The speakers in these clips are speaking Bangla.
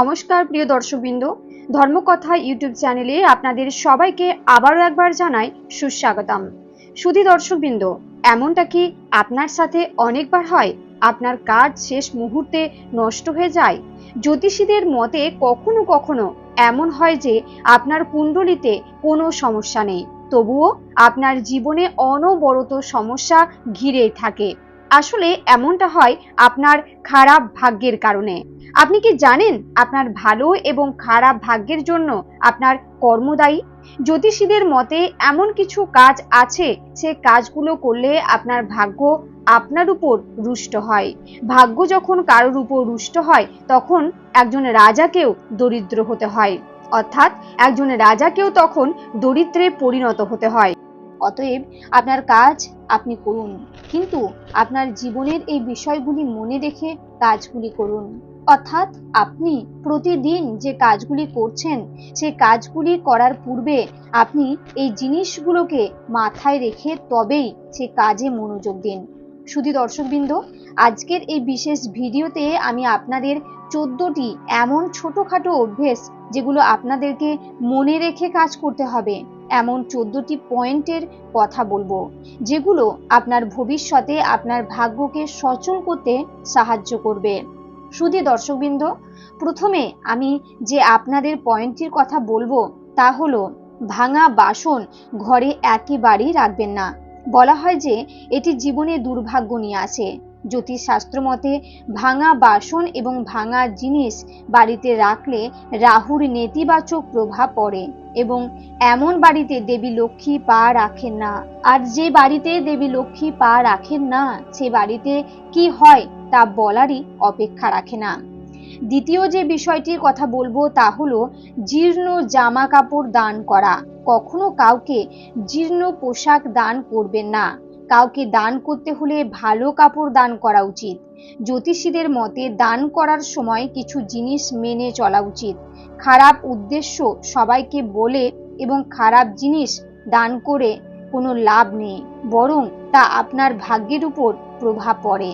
নমস্কার, প্রিয় দর্শকবৃন্দ। ধর্মকথা ইউটিউব চ্যানেলে আপনাদের সবাইকে আবারও একবার জানাই সুস্বাগতম। সুধী দর্শকবৃন্দ, এমনটা কি আপনার সাথে অনেকবার হয়? আপনার কাজ শেষ মুহূর্তে নষ্ট হয়ে যায়? জ্যোতিষীদের মতে কখনো কখনো এমন হয় যে আপনার কুণ্ডলিতে কোনো সমস্যা নেই। তবুও আপনার জীবনে অনবরত সমস্যা ঘিরেই থাকে। আসলে এমনটা হয় আপনার খারাপ ভাগ্যের কারণে। আপনি কি জানেন আপনার ভালো এবং খারাপ ভাগ্যের জন্য আপনার কর্মদায়ী? জ্যোতিষীদের মতে এমন কিছু কাজ আছে, সে কাজগুলো করলে আপনার ভাগ্য আপনার উপর রুষ্ট হয়। ভাগ্য যখন কারোর উপর রুষ্ট হয়, তখন একজন রাজাকেও দরিদ্র হতে হয়। অর্থাৎ একজন রাজাকেও তখন দরিদ্রে পরিণত হতে হয়। অতএব আপনার কাজ আপনি করুন। কিন্তু আপনার জীবনের এই বিষয়গুলি মনে রেখে কাজগুলি করুন। অর্থাৎ আপনি প্রতিদিন যে কাজগুলি করছেন সেই কাজগুলি করার পূর্বে আপনি এই জিনিসগুলোকে মাথায় রেখে তবেই সে কাজে মনোযোগ দিন। শুধু দর্শকবৃন্দ, আজকের এই বিশেষ ভিডিওতে আমি আপনাদের চোদ্দটি এমন ছোটোখাটো অভ্যেস যেগুলো আপনাদেরকে মনে রেখে কাজ করতে হবে। এমন চোদ্দটি পয়েন্টের কথা বলব, যেগুলো আপনার ভবিষ্যতে আপনার ভাগ্যকে সচল করতে সাহায্য করবে। শুধু দর্শকবৃন্দ, প্রথমে আমি যে আপনাদের পয়েন্টটির কথা বলব, তা হলো, ভাঙা বাসন ঘরে একেবারেই রাখবেন না। বলা হয় যে, এটি জীবনে দুর্ভাগ্য নিয়ে আসে। জ্যোতিষশাস্ত্র মতে, ভাঙা বাসন এবং ভাঙা জিনিস বাড়িতে রাখলে রাহুর নেতিবাচক প্রভাব পড়ে এবং এমন বাড়িতে দেবী লক্ষ্মী পা রাখেন না। আর যে বাড়িতে দেবী লক্ষ্মী পা রাখেন না, সে বাড়িতে কি হয় তা বলারই অপেক্ষা রাখে না। দ্বিতীয় যে বিষয়টির কথা বলব তা হলো, জীর্ণ জামা কাপড় দান করা। কখনো কাউকে জীর্ণ পোশাক দান করবেন না। কাউকে দান করতে হলে ভালো কাপড় দান করা উচিত। জ্যোতিষীদের মতে দান করার সময় কিছু জিনিস মেনে চলা উচিত। খারাপ উদ্দেশ্য সবাইকে বলে এবং খারাপ জিনিস দান করে কোনো লাভ নেই, বরং তা আপনার ভাগ্যের উপর প্রভাব পড়ে।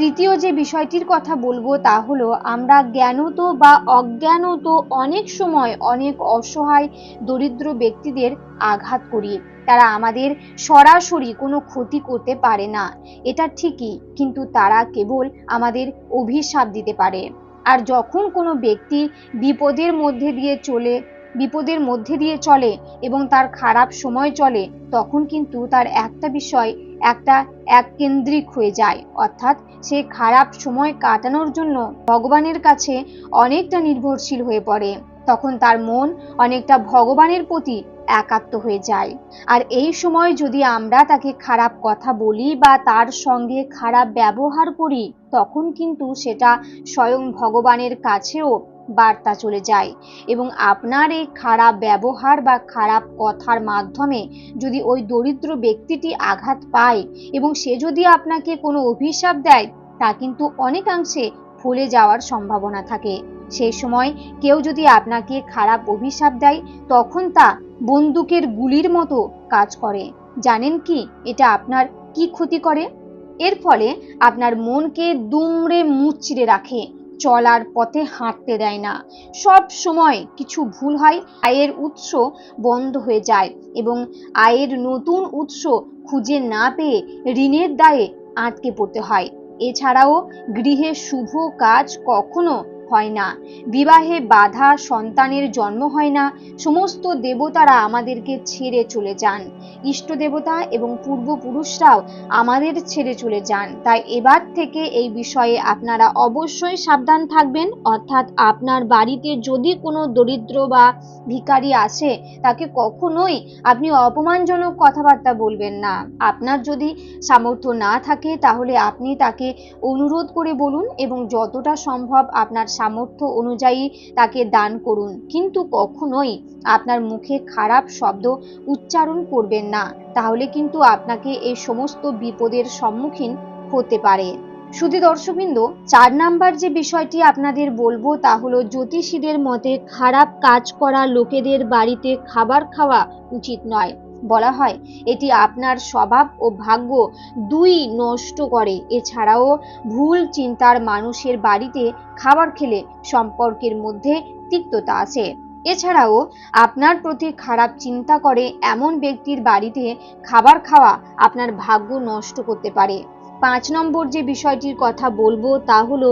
তৃতীয় যে বিষয়টির কথা বলব তা হলো, আমরা জ্ঞানত বা অজ্ঞানত অনেক সময় অনেক অসহায় দরিদ্র ব্যক্তিদের আঘাত করি। তারা আমাদের সরাসরি কোনো ক্ষতি করতে পারে না। এটা ঠিকই, কিন্তু তারা কেবল আমাদের অভিশাপ দিতে পারে। আর যখন কোনো ব্যক্তি বিপদের মধ্যে দিয়ে চলে, বিপদের মধ্যে দিয়ে চলে এবং তার খারাপ সময় চলে, তখন কিন্তু তার একটা বিষয় একটা এক কেন্দ্রিক হয়ে যায়। অর্থাৎ সে খারাপ সময় কাটানোর জন্য ভগবানের কাছে অনেকটা নির্ভরশীল হয়ে পড়ে। তখন তার মন অনেকটা ভগবানের প্রতি একাত্ম হয়ে যায়। আর এই সময় যদি আমরা তাকে খারাপ কথা বলি বা তার সঙ্গে খারাপ ব্যবহার করি, তখন কিন্তু সেটা স্বয়ং ভগবানের কাছেও বার্তা চলে যায় এবং আপনার এই খারাপ ব্যবহার বা খারাপ কথার মাধ্যমে যদি ওই দরিদ্র ব্যক্তিটি আঘাত পায় এবং সে যদি আপনাকে কোনো অভিশাপ দেয়, তা কিন্তু অনেকাংশে ফলে যাওয়ার সম্ভাবনা থাকে। সেই সময় কেউ যদি আপনাকে খারাপ অভিশাপ দেয়, তখন তা বন্দুকের গুলির মতো কাজ করে। জানেন কি? এটা আপনার কি ক্ষতি করে? এর ফলে আপনার মনকে দুমড়ে মুচড়ে রাখে। চলার পথে হাঁটতে দেয় না। সব সময় কিছু ভুল হয়, আয়ের উৎস বন্ধ হয়ে যায় এবং আয়ের নতুন উৎস খুঁজে না পেয়ে ঋণের দায়ে আটকে পড়তে হয়। এছাড়াও গৃহে শুভ কাজ কখনো হয় না। বিবাহে বাধা সন্তানের জন্ম হয় না। সমস্ত দেবতারা আমাদেরকে ছেড়ে চলে যান। ইষ্ট দেবতা এবং পূর্বপুরুষরাও আমাদের ছেড়ে চলে যান। তাই এবার থেকে এই বিষয়ে আপনারা অবশ্যই সাবধান থাকবেন। অর্থাৎ আপনার বাড়িতে যদি কোনো দরিদ্র বা ভিখারি আসে, তাকে কখনোই আপনি অপমানজনক কথাবার্তা বলবেন না। আপনার যদি সামর্থ্য না থাকে, তাহলে আপনি তাকে অনুরোধ করে বলুন এবং যতটা সম্ভব আপনার সামর্থ্য অনুযায়ী তাকে দান করুন। কিন্তু কখনোই আপনার মুখে খারাপ শব্দ উচ্চারণ করবেন না। তাহলে কিন্তু আপনাকে এই সমস্ত বিপদের সম্মুখীন হতে পারে। শুধু দর্শকবৃন্দ, চার নাম্বার যে বিষয়টি আপনাদের বলব তা হলো জ্যোতিষীদের মতে খারাপ কাজ করা লোকেদের বাড়িতে খাবার খাওয়া উচিত নয়। বলা হয়। এটি আপনার স্বভাব ও ভাগ্য দুই নষ্ট করে। এছাড়াও ভুল চিন্তার মানুষের বাড়িতে খাবার খেলে সম্পর্কের মধ্যে তিক্ততা আছে। এছাড়াও আপনার প্রতি খারাপ চিন্তা করে এমন ব্যক্তির বাড়িতে খাবার খাওয়া আপনার ভাগ্য নষ্ট করতে পারে। পাঁচ নম্বর যে বিষয়টির কথা বলব তা হলো,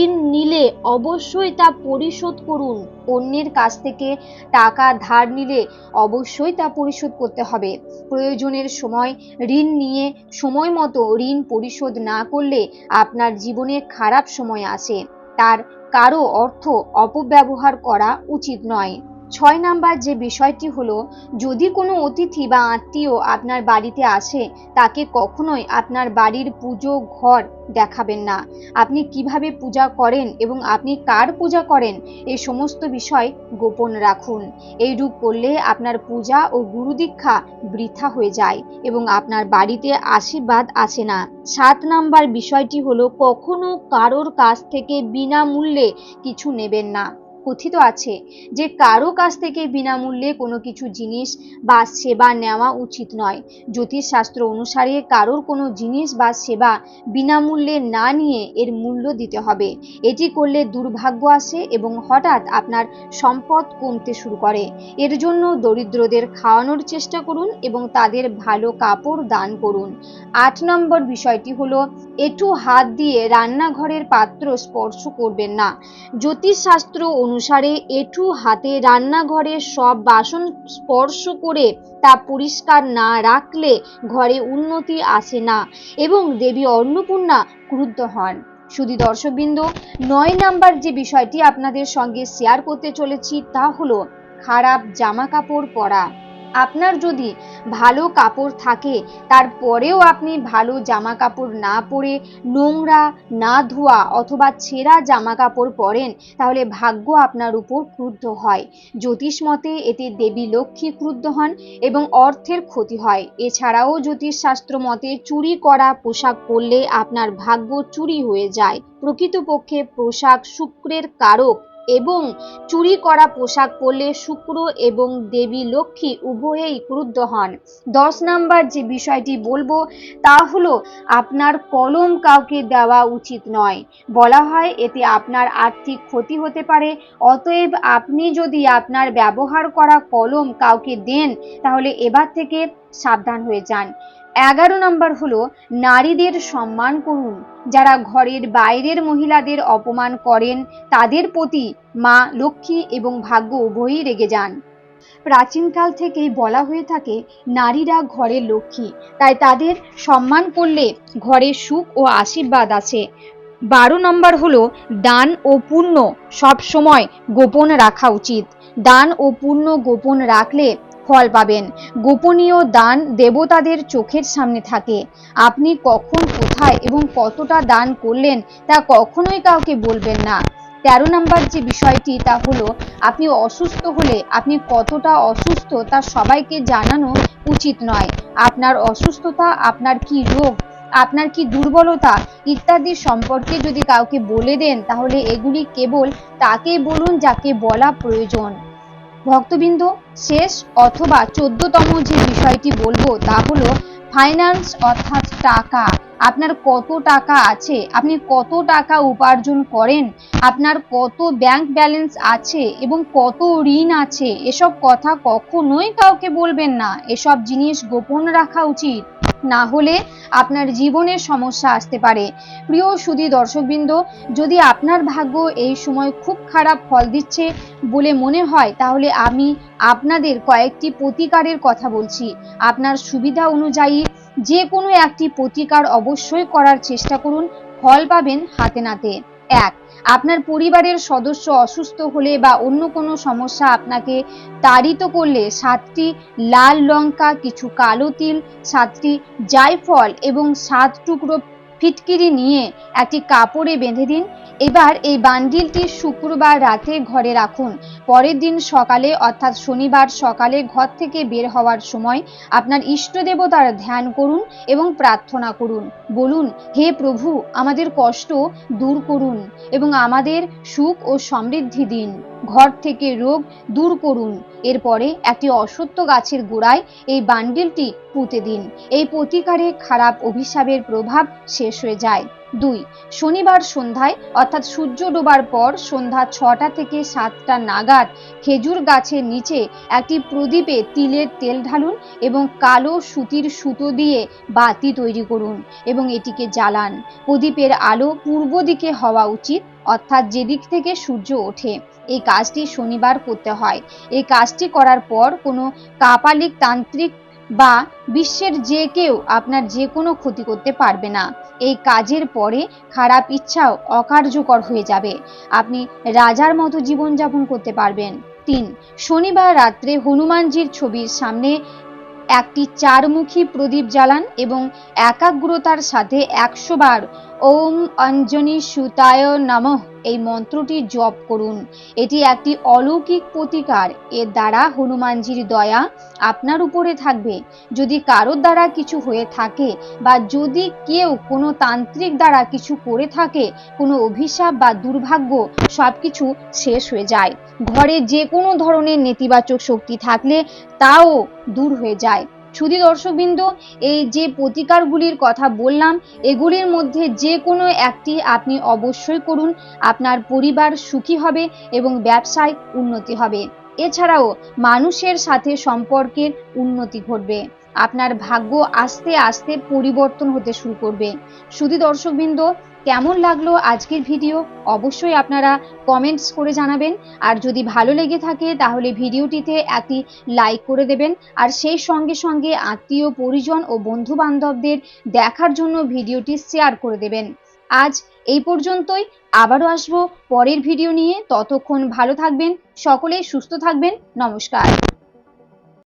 ঋণ নিলে অবশ্যই তা পরিশোধ করুন। অন্যের কাছ থেকে টাকা ধার নিলে অবশ্যই তা পরিশোধ করতে হবে। প্রয়োজনের সময় ঋণ নিয়ে সময় মতো ঋণ পরিশোধ না করলে আপনার জীবনে খারাপ সময় আসে। তার কারও অর্থ অপব্যবহার করা উচিত নয়। ছয় নাম্বার যে বিষয়টি হলো, যদি কোনো অতিথি বা আত্মীয় আপনার বাড়িতে আসে, তাকে কখনোই আপনার বাড়ির পুজো ঘর দেখাবেন না। আপনি কীভাবে পূজা করেন এবং আপনি কার পূজা করেন এই সমস্ত বিষয় গোপন রাখুন। এইরূপ করলে আপনার পূজা ও গুরুদীক্ষা বৃথা হয়ে যায় এবং আপনার বাড়িতে আশীর্বাদ আসে না। সাত নাম্বার বিষয়টি হলো, কখনো কারোর কাছ থেকে বিনামূল্যে কিছু নেবেন না। কথিত আছে যে কারও কাছ থেকে বিনামূল্যে কোনো কিছু জিনিস বা সেবা নেওয়া উচিত নয়। জ্যোতিষশাস্ত্র অনুসারে কারোর কোনো জিনিস বা সেবা বিনামূল্যে না নিয়ে এর মূল্য দিতে হবে। এটি করলে দুর্ভাগ্য আসে এবং হঠাৎ আপনার সম্পদ কমতে শুরু করে। এর জন্য দরিদ্রদের খাওয়ানোর চেষ্টা করুন এবং তাদের ভালো কাপড় দান করুন। আট নম্বর বিষয়টি হলো, একটু হাত দিয়ে রান্নাঘরের পাত্র স্পর্শ করবেন না। জ্যোতিষশাস্ত্র অনুসারে এটু হাতে রান্নাঘরের সব বাসন স্পর্শ করে তা পরিষ্কার না রাখলে ঘরে উন্নতি আসে না এবং দেবী অন্নপূর্ণা ক্রুদ্ধ হন। শুধু দর্শকবৃন্দ, নয় নাম্বার যে বিষয়টি আপনাদের সঙ্গে শেয়ার করতে চলেছি তা হলো খারাপ জামা কাপড় পরা। আপনার যদি ভালো কাপড় থাকে, তারপরেও আপনি ভালো জামা কাপড় না পরে নোংরা, না ধোয়া অথবা ছেঁড়া জামা কাপড় পরেন, তাহলে ভাগ্য আপনার উপর ক্রুদ্ধ হয়। জ্যোতিষ মতে এতে দেবী লক্ষ্মী ক্রুদ্ধ হন এবং অর্থের ক্ষতি হয়। এছাড়াও জ্যোতিষশাস্ত্র মতে চুরি করা পোশাক পরলে আপনার ভাগ্য চুরি হয়ে যায়। প্রকৃতপক্ষে পোশাক শুক্রের কারক এবং চুরি করা পোশাক পরলে শুক্র এবং দেবী লক্ষ্মী উভয়েই ক্রুদ্ধ হন। দশ নাম্বার যে বিষয়টি বলব, তা হলো আপনার কলম কাউকে দেওয়া উচিত নয়। বলা হয় এতে আপনার আর্থিক ক্ষতি হতে পারে, অতএব আপনি যদি আপনার ব্যবহার করা কলম কাউকে দেন, তাহলে এবার থেকে সাবধান হয়ে যান। এগারো নম্বর হলো, নারীদের সম্মান করুন। যারা ঘরের বাইরের মহিলাদের অপমান করেন, তাদের প্রতি মা লক্ষ্মী এবং ভাগ্য উভয়ই রেগে যান। প্রাচীনকাল থেকেই বলা হয়ে থাকে, নারীরা ঘরের লক্ষ্মী। তাই তাদের সম্মান করলে ঘরে সুখ ও আশীর্বাদ আছে। বারো নম্বর হলো, দান ও পুণ্য সব সময় গোপন রাখা উচিত। দান ও পুণ্য গোপন রাখলে ফল পাবেন। গোপনীয় দান দেবতাদের চোখের সামনে থাকে। আপনি কখন, কোথায় এবং কতটা দান করলেন তা কখনোই কাউকে বলবেন না। তেরো নম্বর যে বিষয়টি তা হলো, আপনি অসুস্থ হলে আপনি কতটা অসুস্থ তা সবাইকে জানানো উচিত নয়। আপনার অসুস্থতা, আপনার কি রোগ, আপনার কি দুর্বলতা ইত্যাদি সম্পর্কে যদি কাউকে বলে দেন, তাহলে এগুলি কেবল তাকে বলুন যাকে বলা প্রয়োজন। ভক্তবৃন্দ, শেষ অথবা চোদ্দতম যে বিষয়টি বলব তা হলো ফাইন্যান্স অর্থাৎ টাকা। আপনার কত টাকা আছে? আপনি কত টাকা উপার্জন করেন? আপনার কত ব্যাংক ব্যালেন্স আছে এবং কত ঋণ আছে? এসব কথা কখনোই কাউকে বলবেন না। এসব জিনিস গোপন রাখা উচিত। না হলে আপনার জীবনের সমস্যা আসতে পারে। প্রিয় সুধী দর্শকবৃন্দ, যদি আপনার ভাগ্য এই সময় খুব খারাপ ফল দিচ্ছে বলে মনে হয়, তাহলে আমি আপনাদের কয়েকটি প্রতিকারের কথা বলছি। আপনার সুবিধা অনুযায়ী যে কোনো একটি প্রতিকার অবশ্যই করার চেষ্টা করুন, ফল পাবেন হাতে নাতে। এক, আপনার পরিবারের সদস্য অসুস্থ হলে বা অন্য কোনো সমস্যা আপনাকে তাড়িত করলে, সাতটি লাল লঙ্কা, কিছু কালো তিল, সাতটি জায়ফল এবং সাত টুকরো ফিটকিরি নিয়ে একটি কাপড়ে বেঁধে দিন। এবার এই বান্ডিলটি শুক্রবার রাতে ঘরে রাখুন। পরের দিন সকালে, অর্থাৎ শনিবার সকালে ঘর থেকে বের হওয়ার সময় আপনার ইষ্ট দেবতার ধ্যান করুন এবং প্রার্থনা করুন। বলুন, হে প্রভু, আমাদের কষ্ট দূর করুন এবং আমাদের সুখ ও সমৃদ্ধি দিন। ঘর থেকে রোগ দূর করুন। এরপরে একটি অসত্য গাছের গোড়ায় এই বান্ডিলটি পুঁতে দিন। এই প্রতিকারে খারাপ অভিশাপের প্রভাব শেষ হয়ে যায়। দুই, শনিবার সন্ধ্যায়, অর্থাৎ সূর্য ডোবার পর সন্ধ্যা ছটা থেকে সাতটা নাগাদ খেজুর গাছের নিচে একটি প্রদীপে তিলের তেল ঢালুন এবং কালো সুতির সুতো দিয়ে বাতি তৈরি করুন এবং এটিকে জ্বালান। প্রদীপের আলো পূর্ব দিকে হওয়া উচিত, অর্থাৎ যেদিক থেকে সূর্য ওঠে। এই কাজটি শনিবার করতে হয়। এই কাজটি করার পর কোনো কাপালিক তান্ত্রিক বা বিশ্বের যে কেউ আপনার যে কোনো ক্ষতি করতে পারবে না। এই কাজের পরে খারাপ ইচ্ছাও অকার্যকর হয়ে যাবে। আপনি রাজার মতো জীবনযাপন করতে পারবেন। তিন, শনিবার রাত্রে হনুমানজির ছবির সামনে একটি চারমুখী প্রদীপ জ্বালান এবং একাগ্রতার সাথে একশো বার ওম অঞ্জনি সুতায় নমঃ। এই মন্ত্রটি জপ করুন। এটি একটি অলৌকিক প্রতিকার। এর দ্বারা হনুমানজির দয়া আপনার উপরে থাকবে। যদি কারোর দ্বারা কিছু হয়ে থাকে বা যদি কেউ কোনো তান্ত্রিক দ্বারা কিছু করে থাকে, কোনো অভিশাপ বা দুর্ভাগ্য, সবকিছু শেষ হয়ে যায়। ঘরে যে কোনো ধরনের নেতিবাচক শক্তি থাকলে তাও দূর হয়ে যায়। শুধু দর্শকবৃন্দ, এই যে প্রতিকারগুলির কথা বললাম, এগুলির মধ্যে যে কোনো একটি আপনি অবশ্যই করুন। আপনার পরিবার সুখী হবে এবং ব্যবসায় উন্নতি হবে। এছাড়াও মানুষের সাথে সম্পর্কের উন্নতি ঘটবে। আপনার ভাগ্য আস্তে আস্তে পরিবর্তন হতে শুরু করবে। শুধু দর্শকবৃন্দ, কেমন লাগল আজকের ভিডিও? অবশ্যই আপনারা কমেন্টস করে জানাবেন। আর যদি ভালো লেগে থাকে, তাহলে ভিডিওটিতে একটি লাইক করে দেবেন। আর সেই সঙ্গে সঙ্গে আত্মীয়, পরিজন ও বন্ধু বান্ধবদের দেখার জন্য ভিডিওটি শেয়ার করে দেবেন। আজ এই পর্যন্তই। আবারও আসব পরের ভিডিও নিয়ে। ততক্ষণ ভালো থাকবেন। সকলেই সুস্থ থাকবেন। নমস্কার।